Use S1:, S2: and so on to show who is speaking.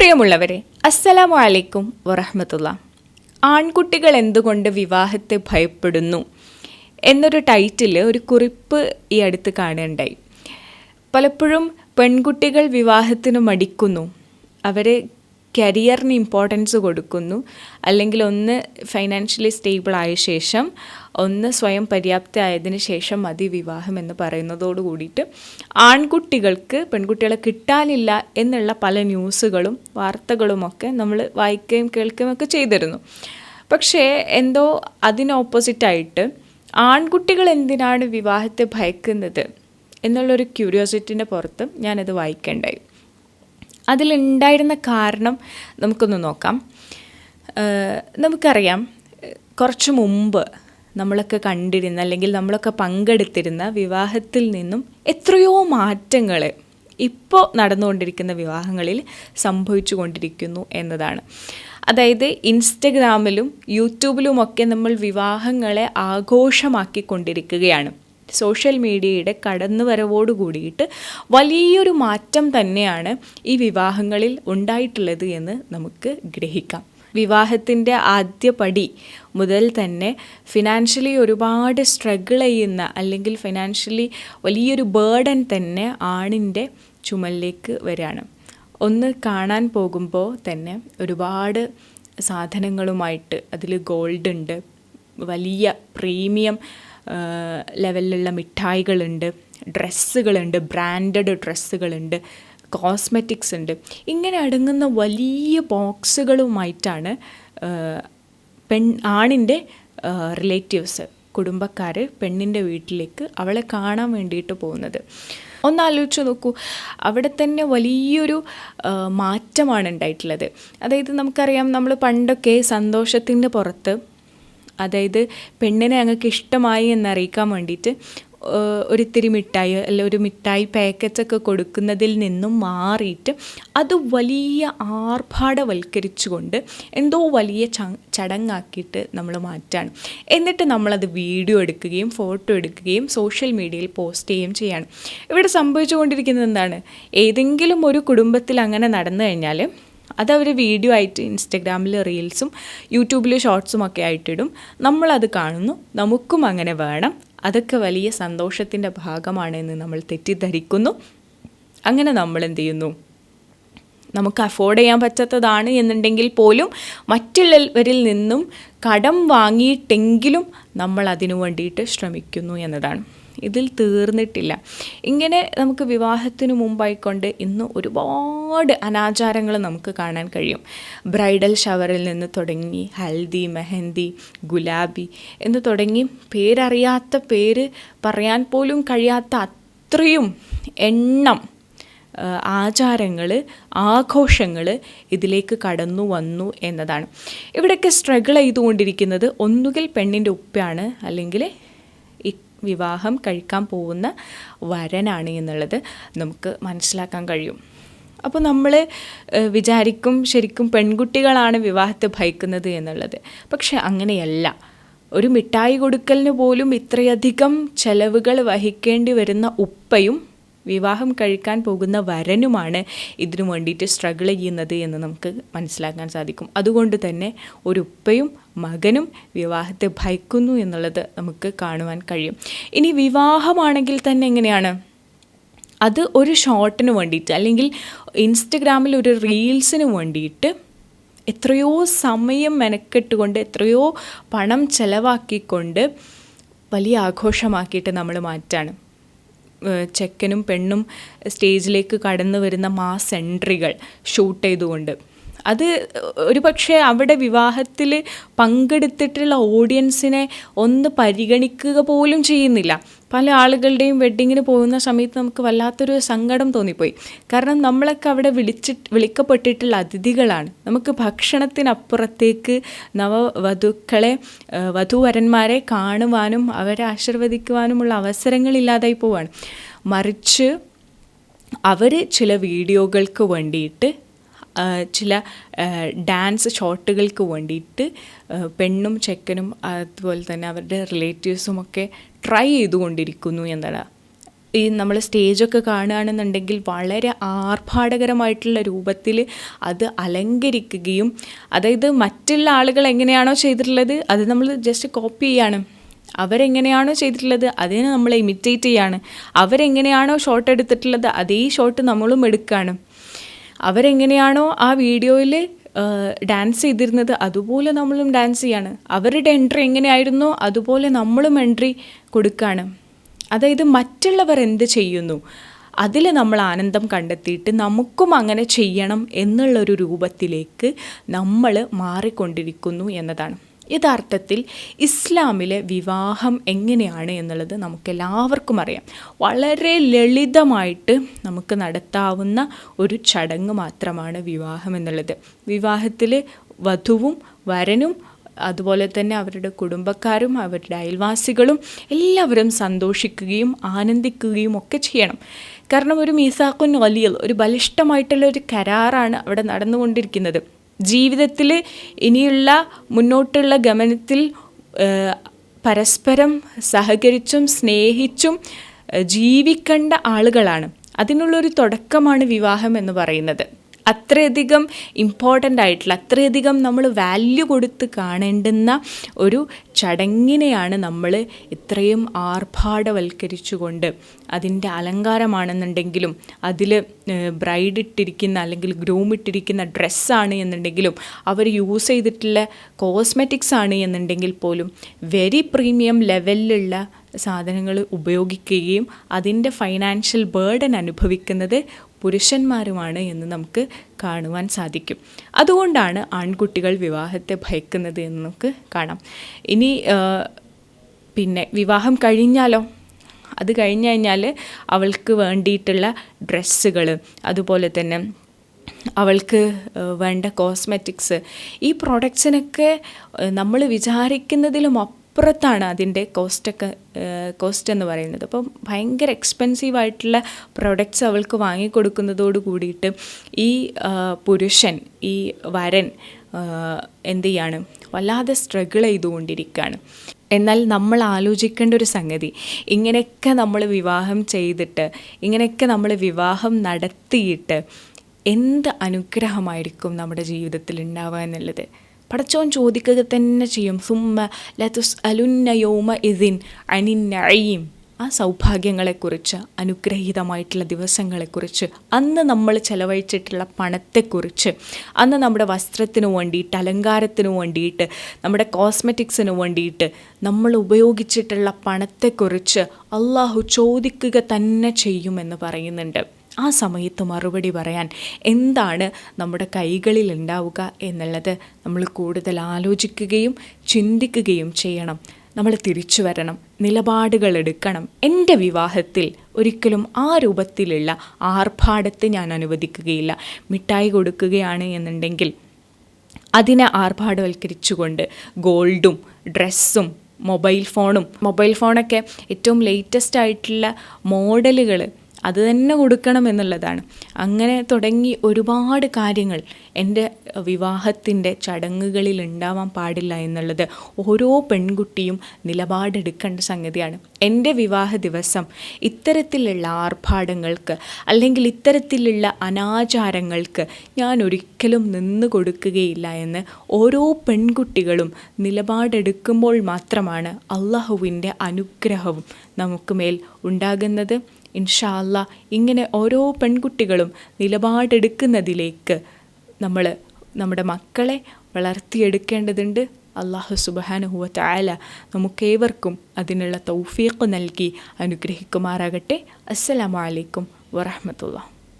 S1: പ്രിയമുള്ളവരെ അസ്സലാമു അലൈക്കും വറഹമത്തുള്ള. ആൺകുട്ടികൾ എന്തുകൊണ്ട് വിവാഹത്തെ ഭയപ്പെടുന്നു എന്നൊരു ടൈറ്റിൽ ഒരു കുറിപ്പ് ഈ അടുത്ത് കാണുകയുണ്ടായി. പലപ്പോഴും പെൺകുട്ടികൾ വിവാഹത്തിന് മടിക്കുന്നു. അവർ കരിയറിന് ഇമ്പോർട്ടൻസ് കൊടുക്കുന്നു. അല്ലെങ്കിൽ ഒന്ന് ഫൈനാൻഷ്യലി സ്റ്റേബിൾ ആയ ശേഷം ഒന്ന് സ്വയം പര്യാപ്തമായതിനു ശേഷം മതി വിവാഹം എന്ന് പറയുന്നതോട് കൂടിയിട്ട് ആൺകുട്ടികൾക്ക് പെൺകുട്ടികളെ കിട്ടാനില്ല എന്നുള്ള പല ന്യൂസുകളും വാർത്തകളുമൊക്കെ നമ്മൾ വായിക്കുകയും കേൾക്കുകയും ഒക്കെ ചെയ്തിരുന്നു. പക്ഷേ എന്തോ അതിന് ഓപ്പോസിറ്റായിട്ട് ആൺകുട്ടികൾ എന്തിനാണ് വിവാഹത്തെ ഭയക്കുന്നത്? എന്നുള്ളൊരു ക്യൂരിയോസിറ്റിന്റെ പുറത്ത് ഞാനത് വായിക്കേണ്ടായി. അതിലുണ്ടായിരുന്ന കാരണം നമുക്കൊന്ന് നോക്കാം. നമുക്കറിയാം കുറച്ച് മുമ്പ് നമ്മളൊക്കെ കണ്ടിരുന്ന അല്ലെങ്കിൽ നമ്മളൊക്കെ പങ്കെടുത്തിരുന്ന വിവാഹത്തിൽ നിന്നും എത്രയോ മാറ്റങ്ങൾ ഇപ്പോൾ നടന്നുകൊണ്ടിരിക്കുന്ന വിവാഹങ്ങളിൽ സംഭവിച്ചു കൊണ്ടിരിക്കുന്നു എന്നതാണ്. അതായത് ഇൻസ്റ്റഗ്രാമിലും യൂട്യൂബിലുമൊക്കെ നമ്മൾ വിവാഹങ്ങളെ ആഘോഷമാക്കിക്കൊണ്ടിരിക്കുകയാണ്. സോഷ്യൽ മീഡിയയുടെ കടന്നുവരവോട് കൂടിയിട്ട് വലിയൊരു മാറ്റം തന്നെയാണ് ഈ വിവാഹങ്ങളിൽ ഉണ്ടായിട്ടുള്ളത് എന്ന് നമുക്ക് ഗ്രഹിക്കാം. വിവാഹത്തിന്റെ ആദ്യ പടി മുതൽ തന്നെ ഫിനാൻഷ്യലി ഒരുപാട് സ്ട്രഗിൾ ചെയ്യുന്ന അല്ലെങ്കിൽ ഫിനാൻഷ്യലി വലിയൊരു ബേർഡൻ തന്നെ ആണിന്റെ ചുമലിലേക്ക് വരികയാണ്. ഒന്ന് കാണാൻ പോകുമ്പോൾ തന്നെ ഒരുപാട് സാധനങ്ങളുമായിട്ട് അതിൽ ഗോൾഡ് ഉണ്ട് വലിയ പ്രീമിയം ലെവലിലുള്ള മിഠായികളുണ്ട് ഡ്രസ്സുകളുണ്ട് ബ്രാൻഡഡ് ഡ്രസ്സുകളുണ്ട് കോസ്മെറ്റിക്സ് ഉണ്ട്. ഇങ്ങനെ അടങ്ങുന്ന വലിയ ബോക്സുകളുമായിട്ടാണ് പെൺ ആണിന്റെ റിലേറ്റീവ്സ് കുടുംബക്കാർ പെണ്ണിന്റെ വീട്ടിലേക്ക് അവളെ കാണാൻ വേണ്ടിയിട്ട് പോകുന്നത്. ഒന്നാലോചിച്ച് നോക്കൂ അവിടെ തന്നെ വലിയൊരു മാറ്റമാണ് ഉണ്ടായിട്ടുള്ളത്. അതായത് നമുക്കറിയാം നമ്മൾ പണ്ടൊക്കെ സന്തോഷത്തിന്റെ പുറത്ത് അതായത് പെണ്ണിനെ ഞങ്ങൾക്ക് ഇഷ്ടമായി എന്നറിയിക്കാൻ വേണ്ടിയിട്ട് ഒരിത്തിരി മിഠായി അല്ല ഒരു മിഠായി പാക്കറ്റൊക്കെ കൊടുക്കുന്നതിൽ നിന്നും മാറിയിട്ട് അത് വലിയ ആർഭാടവൽക്കരിച്ചുകൊണ്ട് എന്തോ വലിയ ചടങ്ങാക്കിയിട്ട് നമ്മൾ മാറ്റാണ്. എന്നിട്ട് നമ്മളത് വീഡിയോ എടുക്കുകയും ഫോട്ടോ എടുക്കുകയും സോഷ്യൽ മീഡിയയിൽ പോസ്റ്റ് ചെയ്യുകയും ചെയ്യാണ്. ഇവിടെ സംഭവിച്ചുകൊണ്ടിരിക്കുന്നത് എന്താണ്? ഏതെങ്കിലും ഒരു കുടുംബത്തിൽ അങ്ങനെ നടന്നു കഴിഞ്ഞാൽ അതവർ വീഡിയോ ആയിട്ട് ഇൻസ്റ്റഗ്രാമിൽ റീൽസും യൂട്യൂബിൽ ഷോർട്സും ഒക്കെ ആയിട്ടിടും. നമ്മളത് കാണുന്നു. നമുക്കും അങ്ങനെ വേണം. അതൊക്കെ വലിയ സന്തോഷത്തിന്റെ ഭാഗമാണെന്ന് നമ്മൾ തെറ്റിദ്ധരിക്കുന്നു. അങ്ങനെ നമ്മൾ എന്ത് ചെയ്യുന്നു നമുക്ക് അഫോർഡ് ചെയ്യാൻ പറ്റാത്തതാണ് എന്നുണ്ടെങ്കിൽ പോലും മറ്റുള്ളവരിൽ നിന്നും കടം വാങ്ങിയിട്ടെങ്കിലും നമ്മൾ അതിനു വേണ്ടിയിട്ട് ശ്രമിക്കുന്നു എന്നതാണ്. ഇതിൽ തീർന്നിട്ടില്ല. ഇങ്ങനെ നമുക്ക് വിവാഹത്തിനു മുമ്പായിക്കൊണ്ട് ഇന്ന് ഒരുപാട് അനാചാരങ്ങൾ നമുക്ക് കാണാൻ കഴിയും. ബ്രൈഡൽ ഷവറിൽ നിന്ന് തുടങ്ങി ഹൽദി മെഹന്തി ഗുലാബി എന്ന് തുടങ്ങി പേരറിയാത്ത പേര് പറയാൻ പോലും കഴിയാത്ത അത്രയും എണ്ണം ആചാരങ്ങൾ ആഘോഷങ്ങൾ ഇതിലേക്ക് കടന്നു വന്നു എന്നതാണ്. ഇവിടെയൊക്കെ സ്ട്രഗിൾ ചെയ്തുകൊണ്ടിരിക്കുന്നത് ഒന്നുകിൽ പെണ്ണിന്റെ ഉപ്പയാണ് അല്ലെങ്കിൽ വിവാഹം കഴിക്കാൻ പോകുന്ന വരനാണ് എന്നുള്ളത് നമുക്ക് മനസ്സിലാക്കാൻ കഴിയും. അപ്പോൾ നമ്മൾ വിചാരിക്കും ശരിക്കും പെൺകുട്ടികളാണ് വിവാഹത്തെ ഭയക്കുന്നത് എന്നുള്ളത്. പക്ഷെ അങ്ങനെയല്ല. ഒരു മിഠായി കൊടുക്കലിന് പോലും ഇത്രയധികം ചെലവുകൾ വഹിക്കേണ്ടി വരുന്ന ഉപ്പയും വിവാഹം കഴിക്കാൻ പോകുന്ന വരനുമാണ് ഇതിനു വേണ്ടിയിട്ട് സ്ട്രഗിൾ ചെയ്യുന്നത് എന്ന് നമുക്ക് മനസ്സിലാക്കാൻ സാധിക്കും. അതുകൊണ്ട് തന്നെ ഒരു ഉപ്പയും മകനും വിവാഹത്തെ ഭയക്കുന്നു എന്നുള്ളത് നമുക്ക് കാണുവാൻ കഴിയും. ഇനി വിവാഹമാണെങ്കിൽ തന്നെ എങ്ങനെയാണ്? അത് ഒരു ഷോട്ടിന് വേണ്ടിയിട്ട് അല്ലെങ്കിൽ ഇൻസ്റ്റഗ്രാമിൽ ഒരു റീൽസിന് വേണ്ടിയിട്ട് എത്രയോ സമയം മെനക്കെട്ടുകൊണ്ട് എത്രയോ പണം ചെലവാക്കിക്കൊണ്ട് വലിയ ആഘോഷമാക്കിയിട്ട് നമ്മൾ മാറ്റാണ്. ചെക്കനും പെണ്ണും സ്റ്റേജിലേക്ക് കടന്നു വരുന്ന മാസ് എൻട്രികൾ ഷൂട്ട് ചെയ്തുകൊണ്ട്. അത് ഒരു പക്ഷേ അവിടെ വിവാഹത്തിൽ പങ്കെടുത്തിട്ടുള്ള ഓഡിയൻസിനെ ഒന്ന് പരിഗണിക്കുക പോലും ചെയ്യുന്നില്ല. പല ആളുകളുടെയും വെഡ്ഡിങ്ങിന് പോകുന്ന സമയത്ത് നമുക്ക് വല്ലാത്തൊരു സങ്കടം തോന്നിപ്പോയി. കാരണം നമ്മളൊക്കെ അവിടെ വിളിച്ചിട്ട് വിളിക്കപ്പെട്ടിട്ടുള്ള അതിഥികളാണ്. നമുക്ക് ഭക്ഷണത്തിനപ്പുറത്തേക്ക് നവവധുക്കളെ വധുവരന്മാരെ കാണുവാനും അവരെ ആശീർവദിക്കുവാനുമുള്ള അവസരങ്ങളില്ലാതായി പോവാണ്. മറിച്ച് അവർ ചില വീഡിയോകൾക്ക് വേണ്ടിയിട്ട് ചില ഡാൻസ് ഷോട്ടുകൾക്ക് വേണ്ടിയിട്ട് പെണ്ണും ചെക്കനും അതുപോലെ തന്നെ അവരുടെ റിലേറ്റീവ്സും ഒക്കെ ട്രൈ ചെയ്തുകൊണ്ടിരിക്കുന്നു എന്നതാണ് ഈ നമ്മൾ സ്റ്റേജൊക്കെ കാണുകയാണെന്നുണ്ടെങ്കിൽ വളരെ ആർഭാടകരമായിട്ടുള്ള രൂപത്തിൽ അത് അലങ്കരിക്കുകയും അതായത് മറ്റുള്ള ആളുകൾ എങ്ങനെയാണോ ചെയ്തിട്ടുള്ളത് അത് നമ്മൾ ജസ്റ്റ് കോപ്പി ചെയ്യാണ്. അവരെങ്ങനെയാണോ ചെയ്തിട്ടുള്ളത് അതിനെ നമ്മൾ ഇമിറ്റേറ്റ് ചെയ്യാണ്. അവരെങ്ങനെയാണോ ഷോട്ട് എടുത്തിട്ടുള്ളത് അതേ ഷോട്ട് നമ്മളും എടുക്കുകയാണ്. അവരെങ്ങനെയാണോ ആ വീഡിയോയിൽ ഡാൻസ് ചെയ്തിരുന്നത് അതുപോലെ നമ്മളും ഡാൻസ് ചെയ്യാണ്. അവരുടെ എൻട്രി എങ്ങനെയായിരുന്നോ അതുപോലെ നമ്മളും എൻട്രി കൊടുക്കുകയാണ് അതായത് മറ്റുള്ളവർ എന്ത് ചെയ്യുന്നു അതിൽ നമ്മൾ ആനന്ദം കണ്ടെത്തിയിട്ട് നമുക്കും അങ്ങനെ ചെയ്യണം എന്നുള്ളൊരു രൂപത്തിലേക്ക് നമ്മൾ മാറിക്കൊണ്ടിരിക്കുന്നു എന്നതാണ്. യഥാർത്ഥത്തിൽ ഇസ്ലാമിലെ വിവാഹം എങ്ങനെയാണ് എന്നുള്ളത് നമുക്കെല്ലാവർക്കും അറിയാം. വളരെ ലളിതമായിട്ട് നമുക്ക് നടത്താവുന്ന ഒരു ചടങ്ങ് മാത്രമാണ് വിവാഹം എന്നുള്ളത്. വിവാഹത്തിൽ വധുവും വരനും അതുപോലെ തന്നെ അവരുടെ കുടുംബക്കാരും അവരുടെ അയൽവാസികളും എല്ലാവരും സന്തോഷിക്കുകയും ആനന്ദിക്കുകയും ഒക്കെ ചെയ്യണം. കാരണം ഒരു മീസാക്കുൻ വലിയ ഒരു ബലിഷ്ടമായിട്ടുള്ള ഒരു കരാറാണ് അവിടെ നടന്നുകൊണ്ടിരിക്കുന്നത്. ജീവിതത്തിൽ ഇനിയുള്ള മുന്നോട്ടുള്ള ഗമനത്തിൽ പരസ്പരം സഹകരിച്ചും സ്നേഹിച്ചും ജീവിക്കേണ്ട ആളുകളാണ്. അതിനുള്ളൊരു തുടക്കമാണ് വിവാഹം എന്ന് പറയുന്നത്. അത്രയധികം ഇമ്പോർട്ടന്റ് ആയിട്ടുള്ള അത്രയധികം നമ്മൾ വാല്യൂ കൊടുത്ത് കാണേണ്ടുന്ന ഒരു ചടങ്ങിനെയാണ് നമ്മൾ ഇത്രയും ആർഭാടവൽക്കരിച്ചുകൊണ്ട് അതിന്റെ അലങ്കാരമാണെന്നുണ്ടെങ്കിലും അതിൽ ബ്രൈഡ് ഇട്ടിരിക്കുന്ന അല്ലെങ്കിൽ ഗ്രൂം ഇട്ടിരിക്കുന്ന ഡ്രസ്സാണ് എന്നുണ്ടെങ്കിലും അവർ യൂസ് ചെയ്തിട്ടുള്ള കോസ്മെറ്റിക്സ് ആണ് എന്നുണ്ടെങ്കിൽ പോലും വെരി പ്രീമിയം ലെവലിലുള്ള സാധനങ്ങൾ ഉപയോഗിക്കുകയും അതിന്റെ ഫൈനാൻഷ്യൽ ബേർഡൻ അനുഭവിക്കുന്നത് പുരുഷന്മാരുമാണ് എന്ന് നമുക്ക് കാണുവാൻ സാധിക്കും. അതുകൊണ്ടാണ് ആൺകുട്ടികൾ വിവാഹത്തെ ഭയക്കുന്നത് എന്ന് നമുക്ക് കാണാം. ഇനി പിന്നെ വിവാഹം കഴിഞ്ഞാലോ? അത് കഴിഞ്ഞ് കഴിഞ്ഞാൽ അവൾക്ക് വേണ്ടിയിട്ടുള്ള ഡ്രസ്സുകൾ അതുപോലെ തന്നെ അവൾക്ക് വേണ്ട കോസ്മെറ്റിക്സ് ഈ പ്രോഡക്ട്സിനൊക്കെ നമ്മൾ വിചാരിക്കുന്നതിലും അപ്പുറത്താണ് അതിന്റെ കോസ്റ്റൊക്കെ കോസ്റ്റ് എന്ന് പറയുന്നത്. അപ്പം ഭയങ്കര എക്സ്പെൻസീവ് ആയിട്ടുള്ള പ്രൊഡക്ട്സ് അവൾക്ക് വാങ്ങിക്കൊടുക്കുന്നതോട് കൂടിയിട്ട് ഈ പുരുഷൻ ഈ വരൻ എന്ത് ചെയ്യാണ്? വല്ലാതെ സ്ട്രഗിൾ ചെയ്തുകൊണ്ടിരിക്കുകയാണ് എന്നാൽ നമ്മൾ ആലോചിക്കേണ്ട ഒരു സംഗതി ഇങ്ങനെയൊക്കെ നമ്മൾ വിവാഹം ചെയ്തിട്ട് ഇങ്ങനെയൊക്കെ നമ്മൾ വിവാഹം നടത്തിയിട്ട് എന്ത് അനുഗ്രഹമായിരിക്കും നമ്മുടെ ജീവിതത്തിൽ ഉണ്ടാവുക എന്നുള്ളത്? പടച്ചോൻ ചോദിക്കുക തന്നെ ചെയ്യും. സുമ്മ ലതുസ് അലുന്നയോമ ഇതിൻ അനിന്നഴയും ആ സൗഭാഗ്യങ്ങളെക്കുറിച്ച് അനുഗ്രഹീതമായിട്ടുള്ള ദിവസങ്ങളെക്കുറിച്ച് അന്ന് നമ്മൾ ചെലവഴിച്ചിട്ടുള്ള പണത്തെക്കുറിച്ച് അന്ന് നമ്മുടെ വസ്ത്രത്തിന് വേണ്ടിയിട്ട് അലങ്കാരത്തിന് വേണ്ടിയിട്ട് നമ്മുടെ കോസ്മെറ്റിക്സിന് വേണ്ടിയിട്ട് നമ്മൾ ഉപയോഗിച്ചിട്ടുള്ള പണത്തെക്കുറിച്ച് അള്ളാഹു ചോദിക്കുക തന്നെ ചെയ്യുമെന്ന് പറയുന്നുണ്ട്. ആ സമയത്ത് മറുപടി പറയാൻ എന്താണ് നമ്മുടെ കൈകളിൽ ഉണ്ടാവുക എന്നുള്ളത് നമ്മൾ കൂടുതൽ ആലോചിക്കുകയും ചിന്തിക്കുകയും ചെയ്യണം. നമ്മൾ തിരിച്ചു വരണം നിലപാടുകൾ എടുക്കണം. എന്റെ വിവാഹത്തിൽ ഒരിക്കലും ആ രൂപത്തിലുള്ള ആർഭാടത്തെ ഞാൻ അനുവദിക്കുകയില്ല. മിഠായി കൊടുക്കുകയാണ് എന്നുണ്ടെങ്കിൽ അതിനെ ആർഭാടവൽക്കരിച്ചുകൊണ്ട് ഗോൾഡും ഡ്രസ്സും മൊബൈൽ ഫോണും മൊബൈൽ ഫോണൊക്കെ ഏറ്റവും ലേറ്റസ്റ്റ് ആയിട്ടുള്ള മോഡലുകൾ അത് തന്നെ കൊടുക്കണം എന്നുള്ളതാണ്. അങ്ങനെ തുടങ്ങി ഒരുപാട് കാര്യങ്ങൾ എന്റെ വിവാഹത്തിന്റെ ചടങ്ങുകളിൽ ഉണ്ടാവാൻ പാടില്ല എന്നുള്ളത് ഓരോ പെൺകുട്ടിയും നിലപാടെടുക്കേണ്ട സംഗതിയാണ്. എന്റെ വിവാഹ ദിവസം ഇത്തരത്തിലുള്ള ആർഭാടങ്ങൾക്ക് അല്ലെങ്കിൽ ഇത്തരത്തിലുള്ള അനാചാരങ്ങൾക്ക് ഞാൻ ഒരിക്കലും നിന്ന് കൊടുക്കുകയില്ല എന്ന് ഓരോ പെൺകുട്ടികളും നിലപാടെടുക്കുമ്പോൾ മാത്രമാണ് അള്ളാഹുവിന്റെ അനുഗ്രഹവും നമുക്ക് മേൽ ഉണ്ടാകുന്നത്. ഇൻഷാല്ല ഇങ്ങനെ ഓരോ പെൺകുട്ടികളും നിലപാടെടുക്കുന്നതിലേക്ക് നമ്മൾ നമ്മുടെ മക്കളെ വളർത്തിയെടുക്കേണ്ടതുണ്ട്. അള്ളാഹു സുബാനുഹുവ തായാല നമുക്കേവർക്കും അതിനുള്ള തൗഫീഖ് നൽകി അനുഗ്രഹിക്കുമാറാകട്ടെ. അസ്സലാമലൈക്കും വറഹമത്തുള്ള